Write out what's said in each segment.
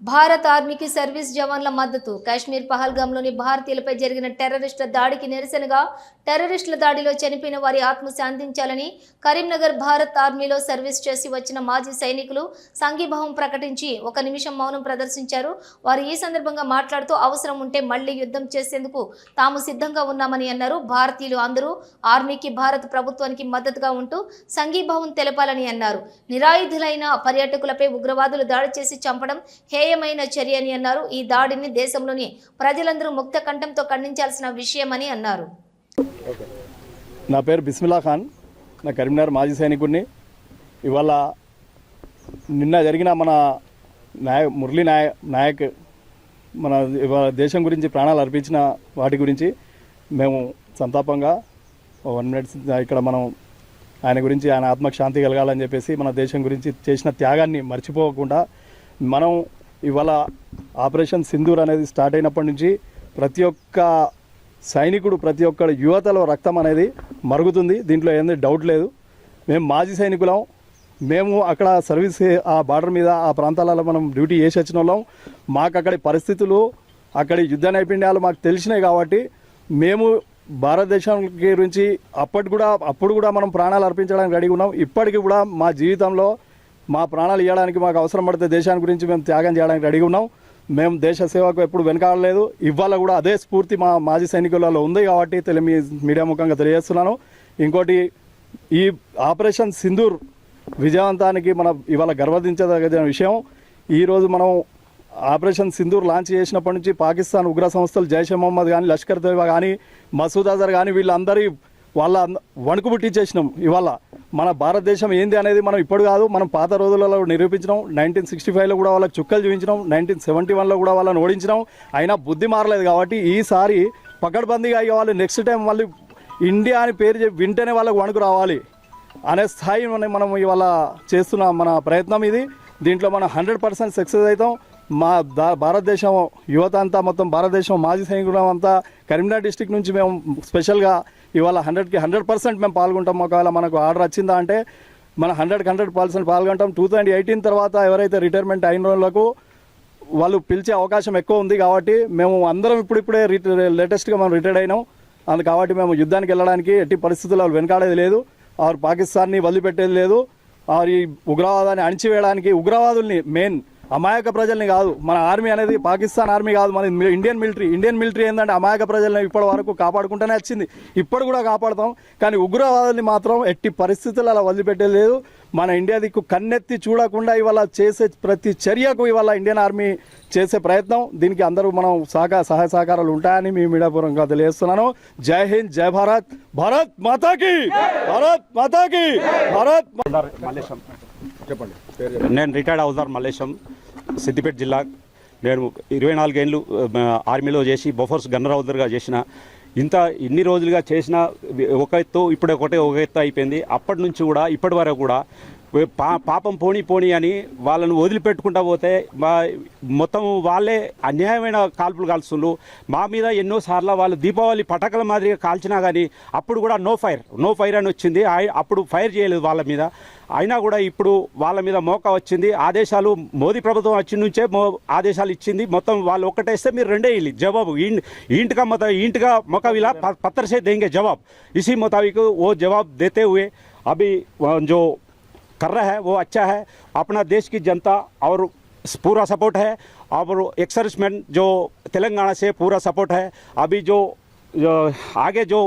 భారత్ ఆర్మీకి సర్వీస్ జవాన్ల మద్దతు. కాశ్మీర్ పహల్గాంలోని భారతీయులపై జరిగిన టెర్రరిస్టుల దాడికి నిరసనగా టెర్రరిస్టుల దాడిలో చనిపోయిన వారి ఆత్మ శాంతించాలని కరీంనగర్ భారత్ ఆర్మీలో సర్వీస్ చేసి వచ్చిన మాజీ సైనికులు సంఘీభావం ప్రకటించి ఒక నిమిషం మౌనం ప్రదర్శించారు. వారు ఈ సందర్భంగా మాట్లాడుతూ అవసరం ఉంటే మళ్ళీ యుద్ధం చేసేందుకు తాము సిద్ధంగా ఉన్నామని అన్నారు. భారతీయులు అందరూ ఆర్మీకి భారత ప్రభుత్వానికి మద్దతుగా ఉంటూ సంఘీభావం తెలపాలని అన్నారు. నిరాయుధులైన పర్యాటకులపై ఉగ్రవాదులు దాడి చేసి చంపడం హేయమైన చర్య అని అన్నారు. ఈ దాడిని దేశంలోని ప్రజలందరూ ముక్త కంఠంతో ఖండించాల్సిన విషయమని అన్నారు. నా పేరు బిస్మిల్లా ఖాన్. నా కరీంనగర్ మాజీ సైనికుడిని. ఇవాళ నిన్న జరిగిన మన నాయ మురళీ నాయ నాయక్ మన ఇవాళ దేశం గురించి ప్రాణాలు అర్పించిన వాటి గురించి మేము సంతాపంగా వన్ మినిట్స్ ఇక్కడ మనం ఆయన గురించి ఆయన ఆత్మకు శాంతి కలగాలని చెప్పేసి మన దేశం గురించి చేసిన త్యాగాన్ని మర్చిపోకుండా మనం ఇవాళ ఆపరేషన్ సింధూర్ అనేది స్టార్ట్ అయినప్పటి నుంచి ప్రతి ఒక్క సైనికుడు ప్రతి ఒక్కడు యువతలో రక్తం అనేది మరుగుతుంది. దీంట్లో ఏంది? డౌట్ లేదు. మేము మాజీ సైనికులం. మేము అక్కడ సర్వీస్ ఆ బార్డర్ మీద ఆ ప్రాంతాలలో మనం డ్యూటీ చేసి వచ్చిన వాళ్ళం మాకు అక్కడి పరిస్థితులు అక్కడి యుద్ధ నైపుణ్యాలు మాకు తెలిసినాయి కాబట్టి మేము భారతదేశం గురించి అప్పటి కూడా అప్పుడు కూడా మనం ప్రాణాలు అర్పించడానికి రెడీ ఉన్నాం. ఇప్పటికి కూడా మా జీవితంలో మా ప్రాణాలు ఇవ్వడానికి మాకు అవసరం పడితే దేశాన్ని గురించి మేము త్యాగం చేయడానికి రెడీగా ఉన్నాం. మేము దేశ సేవకు ఎప్పుడు వెనకాడలేదు. ఇవాళ కూడా అదే స్ఫూర్తి మా మాజీ సైనికులలో ఉంది కాబట్టి తెలి మీడియా ముఖంగా తెలియజేస్తున్నాను. ఇంకోటి ఈ ఆపరేషన్ సింధూర్ విజయవంతానికి మన ఇవాళ గర్వదించదగిన విషయం. ఈరోజు మనం ఆపరేషన్ సింధూర్ లాంచ్ చేసినప్పటి నుంచి పాకిస్తాన్ ఉగ్ర సంస్థలు జైషే మొహమ్మద్ కానీ లష్కర్ తోయిబా కానీ మసూద్ అజర్ కానీ వీళ్ళందరి వాళ్ళ వణుకు పుట్టించేసినాం ఇవాళ. మన భారతదేశం ఏంది అనేది మనం ఇప్పుడు కాదు మనం పాత రోజులలో నిరూపించినాం. నైన్టీన్ సిక్స్టీ ఫైవ్లో కూడా వాళ్ళకి చుక్కలు చూపించినాం. నైన్టీన్ సెవెంటీ వన్లో కూడా వాళ్ళని ఓడించినాం. అయినా బుద్ధి మారలేదు కాబట్టి ఈసారి పకడ్బందీగా అయ్యే వాళ్ళు నెక్స్ట్ టైం మళ్ళీ ఇండియా అని పేరు చెప్పి వింటేనే వాళ్ళకి వణుకు రావాలి అనే స్థాయి మనం ఇవాళ చేస్తున్న మన ప్రయత్నం ఇది. దీంట్లో మనం హండ్రెడ్ పర్సెంట్ సక్సెస్ అవుతాం. మా భారతదేశం యువత అంతా మొత్తం భారతదేశం మాజీ సైనికులం అంతా కరీంనగర్ డిస్టిక్ నుంచి మేము స్పెషల్గా ఇవాళ హండ్రెడ్కి హండ్రెడ్ పర్సెంట్ మేము పాల్గొంటాం. ఒకవేళ మనకు ఆర్డర్ వచ్చిందా అంటే మన హండ్రెడ్కి హండ్రెడ్ పర్సెంట్ పాల్గొంటాం. టూ థౌజండ్ ఎయిటీన్ తర్వాత ఎవరైతే రిటైర్మెంట్ అయిన వాళ్ళకు వాళ్ళు పిలిచే అవకాశం ఎక్కువ ఉంది కాబట్టి మేము అందరం ఇప్పుడిప్పుడే లేటెస్ట్గా మనం రిటైర్ అయినాం. అందు కాబట్టి మేము యుద్ధానికి వెళ్ళడానికి ఎట్టి పరిస్థితుల్లో వెనకాడేది లేదు. ఆరు పాకిస్తాన్ని వదిలిపెట్టేది లేదు. ఆరు ఈ ఉగ్రవాదాన్ని అణిచివేయడానికి ఉగ్రవాదుల్ని మెయిన్ అమాయక ప్రజల్ని కాదు మన ఆర్మీ అనేది పాకిస్తాన్ ఆర్మీ కాదు మన ఇండియన్ మిలిటరీ ఇండియన్ మిలిటరీ ఏంటంటే అమాయక ప్రజల్ని ఇప్పటి వరకు కాపాడుకుంటూనే వచ్చింది. ఇప్పుడు కూడా కాపాడుతాం కానీ ఉగ్రవాదుల్ని మాత్రం ఎట్టి పరిస్థితులు అలా వదిలిపెట్టలేదు మన ఇండియా దిక్కు కన్నెత్తి చూడకుండా ఇవాళ చేసే ప్రతి చర్యకు ఇవాళ ఇండియన్ ఆర్మీ చేసే ప్రయత్నం. దీనికి అందరూ మనం సహకార సహాయ సహకారాలు ఉంటాయని మీ మీడియాపూర్వకంగా తెలియజేస్తున్నాను. జై హింద్ జై భారత్. భారత్ మాతాకి! భారత్ మాతాకి! భారత్ మల్లేశం. చెప్పండి. నేను రిటైర్డ్ హౌజర్ మల్లేశం సిద్దిపేట జిల్లా. నేను ఇరవై నాలుగేళ్ళు ఆర్మీలో చేసి బొఫర్స్ గన్నర్ హౌజర్గా చేసిన. ఇంత ఇన్ని రోజులుగా చేసిన ఒక ఎత్తు ఇప్పుడు ఒకటే ఒక ఎత్తు అయిపోయింది. అప్పటి నుంచి కూడా ఇప్పటి వరకు కూడా పా పాపం పోనీ పోనీ అని వాళ్ళను వదిలిపెట్టుకుంటా పోతే మా మొత్తం వాళ్ళే అన్యాయమైన కాల్పులు కాల్చుండ్రు మా మీద ఎన్నోసార్లు వాళ్ళు దీపావళి పటకల మాదిరిగా కాల్చినా కానీ అప్పుడు కూడా నో ఫైర్ నో ఫైర్ అని వచ్చింది. అప్పుడు ఫైర్ చేయలేదు వాళ్ళ మీద. అయినా కూడా ఇప్పుడు వాళ్ళ మీద మోకా వచ్చింది. ఆదేశాలు మోదీ ప్రభుత్వం వచ్చి నుంచే ఆదేశాలు ఇచ్చింది. మొత్తం వాళ్ళు ఒక్కటేస్తే మీరు రెండే ఇల్లు. జవాబు ఇంటిగా మొత్తం ఇంటిగా మొకవిలా పత్రసే దేంగే జవాబు. ఇసీ ముతాబిక్ ఓ జవాబు దేతే హుయే అభి జో कर रहा है वो अच्छा है अपना देश की जनता और पूरा सपोर्ट है और एक्सर्समेंट जो तेलंगाना से पूरा सपोर्ट है अभी जो जो आगे जो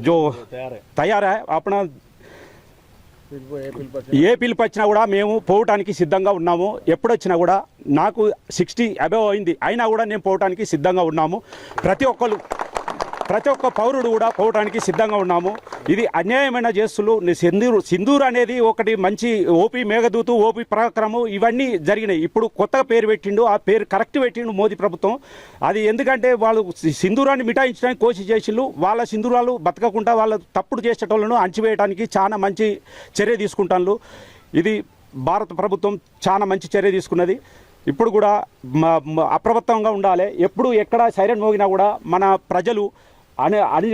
जो तैयार है अपना ఏ పిలుపు వచ్చినా కూడా మేము పోవటానికి సిద్ధంగా ఉన్నాము ఎప్పుడు వచ్చినా కూడా నాకు సిక్స్టీ అబవ్ అయింది అయినా కూడా నేను పోవటానికి సిద్ధంగా ఉన్నాము ప్రతి ఒక్కరు ప్రతి ఒక్క పౌరుడు కూడా పోవటానికి సిద్ధంగా ఉన్నాము. ఇది అన్యాయమైన చేస్తులు. సింధూరు సింధూర్ అనేది ఒకటి మంచి ఓపీ మేఘదూతు ఓపీ పరాక్రమం ఇవన్నీ జరిగినాయి. ఇప్పుడు కొత్తగా పేరు పెట్టిండు ఆ పేరు కరెక్ట్ పెట్టిండు మోదీ ప్రభుత్వం. అది ఎందుకంటే వాళ్ళు సింధూరాన్ని మిఠాయించడానికి కోసి చేసిళ్ళు. వాళ్ళ సింధూరాలు బతకకుండా వాళ్ళ తప్పుడు చేసేటోళ్ళను అణచివేయడానికి చాలా మంచి చర్య తీసుకుంటాను ఇది భారత ప్రభుత్వం చాలా మంచి చర్య తీసుకున్నది. ఇప్పుడు కూడా అప్రమత్తంగా ఉండాలి. ఎప్పుడు ఎక్కడ సైరన్ మోగినా కూడా మన ప్రజలు అని అని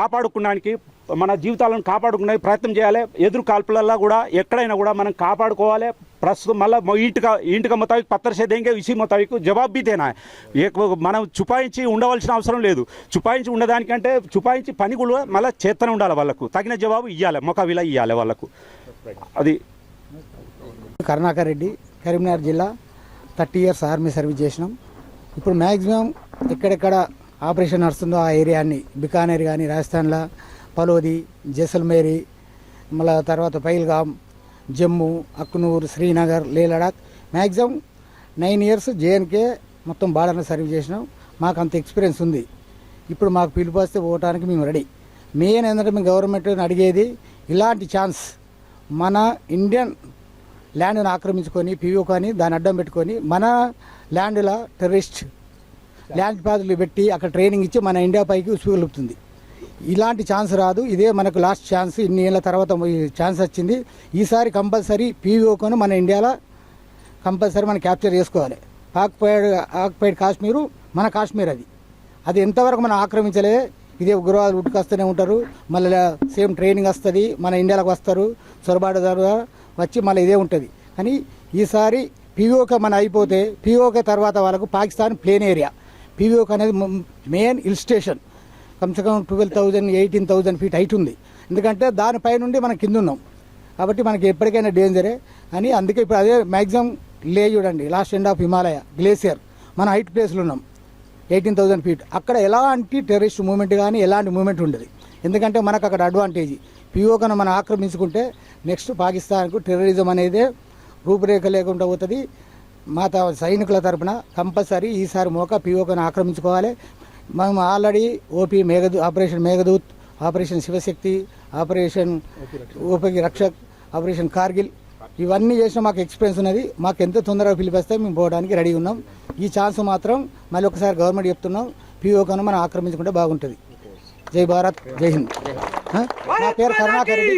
కాపాడుకోవడానికి మన జీవితాలను కాపాడుకునే ప్రయత్నం చేయాలి. ఎదురు కాల్పులల్లో కూడా ఎక్కడైనా కూడా మనం కాపాడుకోవాలి. ప్రస్తుతం మళ్ళీ ఇంటికా ఇంటిక మొత్తానికి పత్రసే దేంగే ఇసి మొత్తానికి జవాబీతేనా మనం చుపాయించి ఉండవలసిన అవసరం లేదు. చుపాయించి ఉండడానికంటే చుపాయించి పని కూడా మళ్ళీ చేత్తనే ఉండాలి వాళ్ళకు. తగిన జవాబు ఇవ్వాలి మొకవిలా ఇవ్వాలి వాళ్ళకు. అది కరుణాకర్ రెడ్డి కరీంనగర్ జిల్లా థర్టీ ఇయర్స్ ఆర్మీ సర్వీస్ చేసినాం. ఇప్పుడు మ్యాక్సిమం ఎక్కడెక్కడ ఆపరేషన్ నడుస్తుందో ఆ ఏరియాని బికానేర్ కానీ రాజస్థాన్లో పలోది జైసల్మేరి మళ్ళా తర్వాత పైల్గామ్ Jammu Akhnoor Srinagar Leh Ladakh. Maximum nine years J and K మొత్తం బార్డర్ని సర్వీస్ చేసినాం. మాకు అంత ఎక్స్పీరియన్స్ ఉంది. ఇప్పుడు మాకు పిలుపు వస్తే పోవటానికి మేము రెడీ. మెయిన్ ఏంటంటే మేము గవర్నమెంట్ని అడిగేది ఇలాంటి ఛాన్స్ మన ఇండియన్ ల్యాండ్ను ఆక్రమించుకొని పీఓ కానీ దాన్ని అడ్డం పెట్టుకొని మన ల్యాండ్లో టెర్రరిస్ట్ ల్యాండ్ పాదులు పెట్టి అక్కడ ట్రైనింగ్ ఇచ్చి మన ఇండియా పైకి ఉసుగులుపుతుంది ఇలాంటి ఛాన్స్ రాదు. ఇదే మనకు లాస్ట్ ఛాన్స్. ఇన్ని ఏళ్ళ తర్వాత ఛాన్స్ వచ్చింది. ఈసారి కంపల్సరీ పీవీఓకోను మన ఇండియాలో కంపల్సరీ మనం క్యాప్చర్ చేసుకోవాలి. ఆక్యుపైడ్ ఆక్యుపైడ్ కాశ్మీరు మన కాశ్మీర్ అది. అది ఎంతవరకు మనం ఆక్రమించలే ఇదే ఉగ్రవాదులు ఉట్టుకొస్తూనే ఉంటారు. మళ్ళీ సేమ్ ట్రైనింగ్ వస్తుంది మన ఇండియాలోకి వస్తారు. చొరబాటు ద్వారా వచ్చి మళ్ళీ ఇదే ఉంటుంది. కానీ ఈసారి పీఓకే మన అయిపోతే పీఓకే తర్వాత వాళ్ళకు పాకిస్తాన్ ప్లేన్ ఏరియా. పీఓకే అనేది main hill station. కమ్సే twelve thousand eighteen thousand feet height ఉంది. ఎందుకంటే దానిపై నుండి మనం కింద ఉన్నాం. కాబట్టి మనకి ఎప్పటికైనా డేంజరే అని అందుకే ఇప్పుడు అదే మ్యాక్సిమం లే చూడండి. Last end of Himalaya glacier. మన హైట్ ప్లేస్లో ఉన్నాం. Eighteen thousand feet. అక్కడ ఎలాంటి టెర్రరిస్ట్ మూమెంట్ కానీ ఎలాంటి మూమెంట్ ఉండదు. ఎందుకంటే మనకు అక్కడ అడ్వాంటేజ్. పిఓకను మనం ఆక్రమించుకుంటే నెక్స్ట్ పాకిస్తాన్కు టెర్రరిజం అనేది రూపురేఖ లేకుండా పోతుంది. మా సైనికుల తరపున కంపల్సరీ ఈసారి మోక పిఓకను ఆక్రమించుకోవాలి. మేము already OP మేఘదూ operation Meghdoot operation Shivshakti operation OP Rakshak operation Kargil ఇవన్నీ చేసిన మాకు ఎక్స్పీరియన్స్ ఉన్నది. మాకు ఎంత తొందరగా పిలిపిస్తే మేము పోవడానికి రెడీ ఉన్నాం. ఈ ఛాన్స్ మాత్రం మళ్ళీ ఒకసారి గవర్నమెంట్ చెప్తున్నాం పిఓకను మనం ఆక్రమించుకుంటే బాగుంటుంది. జై భారత్ జై హింద్? నా పేరు కరుణాకర్ రెడ్డి